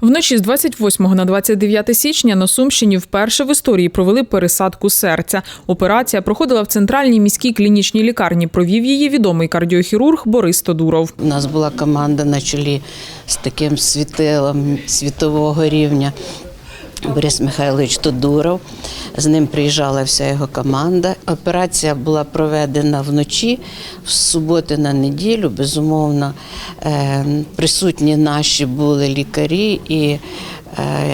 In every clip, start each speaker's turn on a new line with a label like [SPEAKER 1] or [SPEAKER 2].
[SPEAKER 1] Вночі з 28 на 29 січня на Сумщині вперше в історії провели пересадку серця. Операція проходила в центральній міській клінічній лікарні. Провів її відомий кардіохірург Борис Тодуров.
[SPEAKER 2] У нас була команда на чолі з таким світилом світового рівня. Борис Михайлович Тодуров. З ним приїжджала вся його команда. Операція була проведена вночі, в суботу на неділю. Безумовно, е, присутні наші були лікарі, і е,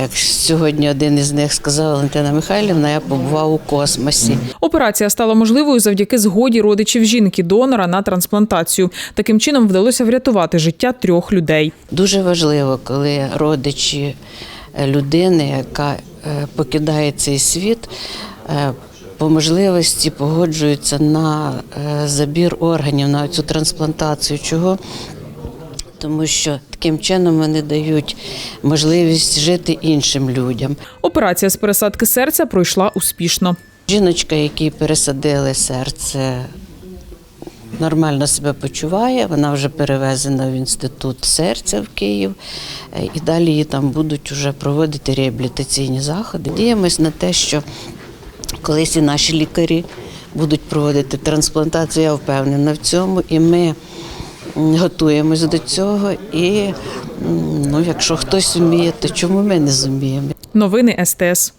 [SPEAKER 2] як сьогодні один із них сказав Валентина Михайлівна, я побував у космосі.
[SPEAKER 1] Операція стала можливою завдяки згоді родичів жінки донора на трансплантацію. Таким чином вдалося врятувати життя трьох людей.
[SPEAKER 2] Дуже важливо, коли родичі людини, яка е, покидає цей світ, е, по можливості погоджуються на е, забір органів, на цю трансплантацію. Чого? Тому що таким чином вони дають можливість жити іншим людям.
[SPEAKER 1] Операція з пересадки серця пройшла успішно.
[SPEAKER 2] Жіночка, якій пересадили серце, нормально себе почуває. Вона вже перевезена в інститут серця в Київ, е, і далі її там будуть вже проводити реабілітаційні заходи. Діємось на те, що колись і наші лікарі будуть проводити трансплантацію. Я впевнена в цьому, і ми готуємось до цього. І ну, якщо хтось вміє, то чому ми не зуміємо?
[SPEAKER 1] Новини СТС.